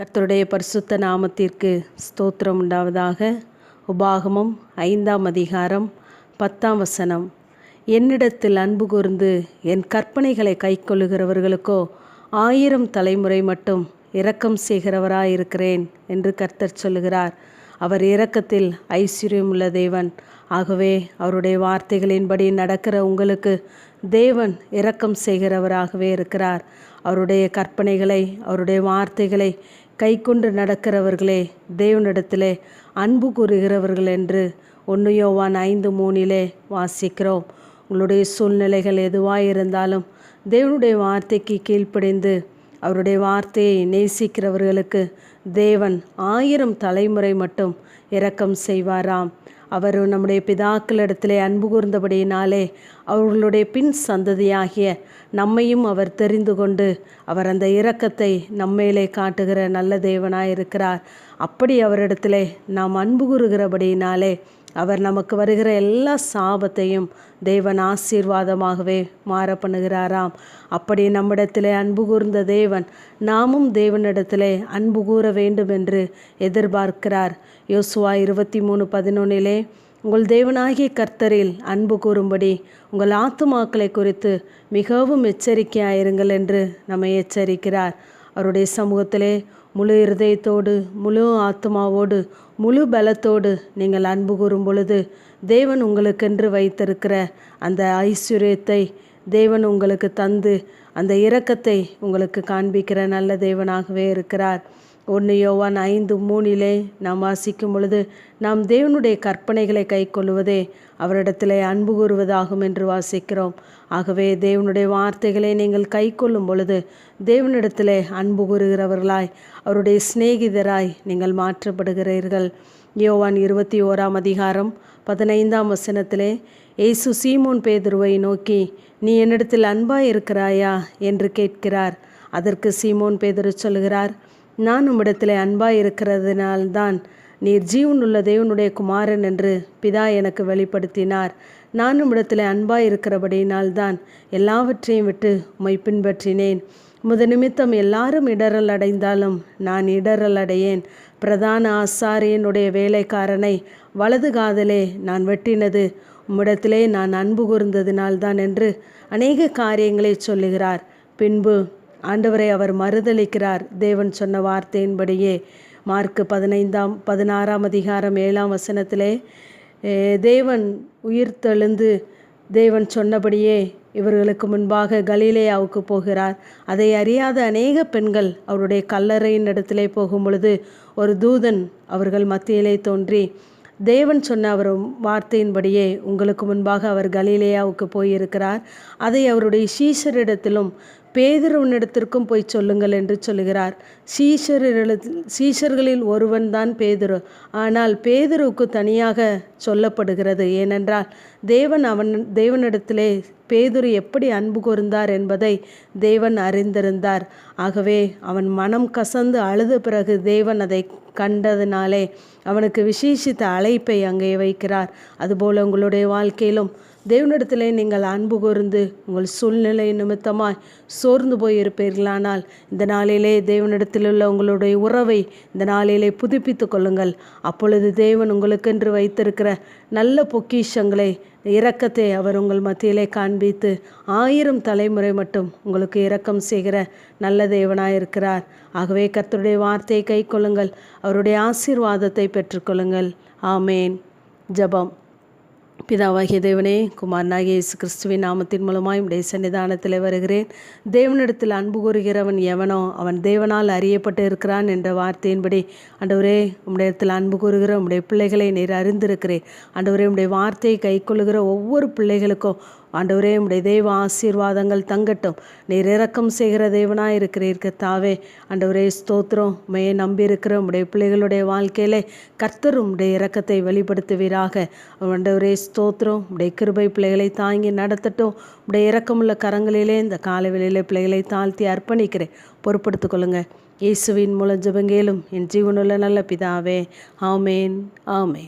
கர்த்தருடைய பரிசுத்த நாமத்திற்கு ஸ்தோத்திரம் உண்டாவதாக. உபாகமம் ஐந்தாம் அதிகாரம் பத்தாம் வசனம். என்னிடத்தில் அன்பு கூர்ந்து என் கற்பனைகளை கைக்கொள்ளுகிறவர்களுக்கோ ஆயிரம் தலைமுறை மட்டும் இரக்கம் செய்கிறவராயிருக்கிறேன் என்று கர்த்தர் சொல்லுகிறார். அவர் இரக்கத்தில் ஐஸ்வர்யம் உள்ள தேவன். ஆகவே அவருடைய வார்த்தைகளின்படி நடக்கிற உங்களுக்கு தேவன் இரக்கம் செய்கிறவராகவே இருக்கிறார். அவருடைய கற்பனைகளை அவருடைய வார்த்தைகளை கை கொண்டு நடக்கிறவர்களே தேவனிடத்திலே அன்பு கூறுகிறவர்கள் என்று ஒன்று யோவான் ஐந்து மூணிலே வாசிக்கிறோம். உங்களுடைய சூழ்நிலைகள் எதுவாக இருந்தாலும் தேவனுடைய வார்த்தைக்கு கீழ்ப்படிந்து அவருடைய வார்த்தையை நேசிக்கிறவர்களுக்கு தேவன் ஆயிரம் தலைமுறை மட்டும் இரக்கம் செய்வாராம். அவர் நம்முடைய பிதாக்களிடத்திலே அன்பு கூர்ந்தபடியினாலே அவர்களுடைய பின் சந்ததியாகிய நம்மையும் அவர் தெரிந்து கொண்டு அவர் அந்த இரக்கத்தை நம்மேலே காட்டுகிற நல்ல தேவனாயிருக்கிறார். அப்படி அவரிடத்திலே நாம் அன்பு கூறுகிறபடியினாலே அவர் நமக்கு வருகிற எல்லா சாபத்தையும் தேவன் ஆசீர்வாதமாகவே மாற பண்ணுகிறாராம் அப்படி நம்மிடத்திலே அன்பு கூர்ந்த தேவன் நாமும் தேவனிடத்திலே அன்பு கூற வேண்டும் என்று எதிர்பார்க்கிறார். யோசுவா இருபத்தி மூணு பதினொன்னிலே உங்கள் தேவனாகிய கர்த்தரில் அன்பு கூறும்படி உங்கள் ஆத்துமாக்களை குறித்து மிகவும் எச்சரிக்கையாயிருங்கள் என்று நம்மை எச்சரிக்கிறார். அவருடைய சமூகத்திலே முழு இருதயத்தோடு முழு ஆத்மாவோடு முழு பலத்தோடு நீங்கள் அன்பு கூறும் பொழுது தேவன் உங்களுக்கென்று வைத்திருக்கிற அந்த ஐஸ்வர்யத்தை தேவன் உங்களுக்கு தந்து அந்த இரக்கத்தை உங்களுக்கு காண்பிக்கிற நல்ல தேவனாகவே இருக்கிறார். ஒன்று யோவான் ஐந்து மூணிலே நாம் வாசிக்கும் பொழுது நாம் தேவனுடைய கற்பனைகளை கை கொள்வதே அவரிடத்திலே அன்பு கூறுவதாகும் என்று வாசிக்கிறோம். ஆகவே தேவனுடைய வார்த்தைகளை நீங்கள் கை கொள்ளும் பொழுது தேவனிடத்திலே அன்பு கூறுகிறவர்களாய் அவருடைய சிநேகிதராய் நீங்கள் மாற்றப்படுகிறீர்கள். யோவான் இருபத்தி ஓராம் அதிகாரம் பதினைந்தாம் வசனத்திலே ஏசு சீமோன் பேதுருவை நோக்கி நீ என்னிடத்தில் அன்பாய் இருக்கிறாயா என்று கேட்கிறார். அதற்கு சீமோன் பேதுரு சொல்கிறார் நான் உம்மிடத்தில் அன்பாக இருக்கிறதுனால்தான் நீர் ஜீவனுள்ள தேவனுடைய குமாரன் என்று பிதா எனக்கு வெளிப்படுத்தினார். நான் உம்மிடத்தில் அன்பாய் இருக்கிறபடியினால்தான் எல்லாவற்றையும் விட்டு உம்மை பின்பற்றினேன். முத நிமித்தம் எல்லாரும் இடரல் அடைந்தாலும் நான் இடரல் அடையேன். பிரதான ஆசாரியனுடைய வேலைக்காரனை வலது காதலே நான் வெட்டினது உம்மிடத்திலே நான் அன்பு கூர்ந்ததினால்தான் என்று அநேக காரியங்களை சொல்லுகிறார். பின்பு ஆண்டவரை அவர் மறுதளிக்கிறார் தேவன் சொன்ன வார்த்தையின்படியே மார்க்கு பதினைந்தாம் பதினாறாம் அதிகாரம் ஏழாம் வசனத்திலே தேவன் உயிர் தெழுந்து தேவன் சொன்னபடியே இவர்களுக்கு முன்பாக கலீலேயாவுக்கு போகிறார். அதை அறியாத அநேக பெண்கள் அவருடைய கல்லறையின் இடத்திலே போகும் பொழுது ஒரு தூதன் அவர்கள் மத்தியிலே தோன்றி தேவன் சொன்ன அவர் வார்த்தையின்படியே உங்களுக்கு முன்பாக அவர் கலீலேயாவுக்கு போயிருக்கிறார். அதை அவருடைய சீஷரிடத்திலும் பேதுருவனிடத்திற்கும் போய் சொல்லுங்கள் என்று சொல்லுகிறார். சீஷரில் சீஷர்களில் ஒருவன் தான் பேதுரு. ஆனால் பேதுருவுக்கு தனியாக சொல்லப்படுகிறது. ஏனென்றால் தேவன் அவன் தேவனிடத்திலே பேதுரு எப்படி அன்பு கூர்ந்தார் என்பதை தேவன் அறிந்திருந்தார். ஆகவே அவன் மனம் கசந்து அழுத பிறகு தேவன் அதை கண்டதினாலே அவனுக்கு விசேஷித்த அழைப்பை அங்கே வைக்கிறார். அதுபோல் உங்களுடைய வாழ்க்கையிலும் தேவனிடத்திலே நீங்கள் அன்பு கூர்ந்து உங்கள் சூழ்நிலை நிமித்தமாய் சோர்ந்து போயிருப்பீர்களானால் இந்த நாளிலே தேவனிடத்தில் உள்ள உங்களுடைய உறவை இந்த நாளிலே புதுப்பித்து கொள்ளுங்கள். அப்பொழுது தேவன் உங்களுக்கென்று வைத்திருக்கிற நல்ல பொக்கிஷங்களை இரக்கத்தை அவர் உங்கள் மத்தியிலே காண்பித்து ஆயிரம் தலைமுறை மட்டும் உங்களுக்கு இரக்கம் செய்கிற நல்ல தேவனாயிருக்கிறார். ஆகவே கர்த்தருடைய வார்த்தையை கை கொள்ளுங்கள். அவருடைய ஆசீர்வாதத்தை பெற்றுக்கொள்ளுங்கள் ஆமேன். ஜபம். பிதாவாகிய தேவனே குமாரனாகிய இயேசு கிறிஸ்துவின் நாமத்தின் மூலமாய் உடைய சன்னிதானத்தில் வருகிறேன். தேவனிடத்தில் அன்பு கூறுகிறவன் எவனோ அவன் தேவனால் அறியப்பட்டு இருக்கிறான் என்ற வார்த்தையின்படி அண்டவரே உம்முடையத்தில் அன்பு கூறுகிற உம்முடைய பிள்ளைகளை நீர் அறிந்திருக்கிறேன் அண்டவரே உம்முடைய வார்த்தையை கைக்கொள்ளுகிற ஒவ்வொரு பிள்ளைகளுக்கும் ஆண்டவரே உடைய தெய்வ ஆசீர்வாதங்கள் தங்கட்டும். நீர் இறக்கம் செய்கிற தேவனாக இருக்கிறீர் தாவே ஆண்டவரே ஸ்தோத்திரம். மையை நம்பி இருக்கிற உடைய பிள்ளைகளுடைய வாழ்க்கையிலே கர்த்தர் உடைய இறக்கத்தை வெளிப்படுத்துவீராக. ஆண்டவரே ஸ்தோத்திரம். உடைய கிருபை பிள்ளைகளை தாங்கி நடத்தட்டும். உடைய இறக்கமுள்ள கரங்களிலே இந்த காலவெளியிலே பிள்ளைகளை தாழ்த்தி அர்ப்பணிக்கிறேன். பொறுப்படுத்திக் கொள்ளுங்கள் இயேசுவின் மூலம் ஜபங்கேலும் என் ஜீவனுள்ள நல்ல பிதாவே. ஆமேன். ஆமேன்.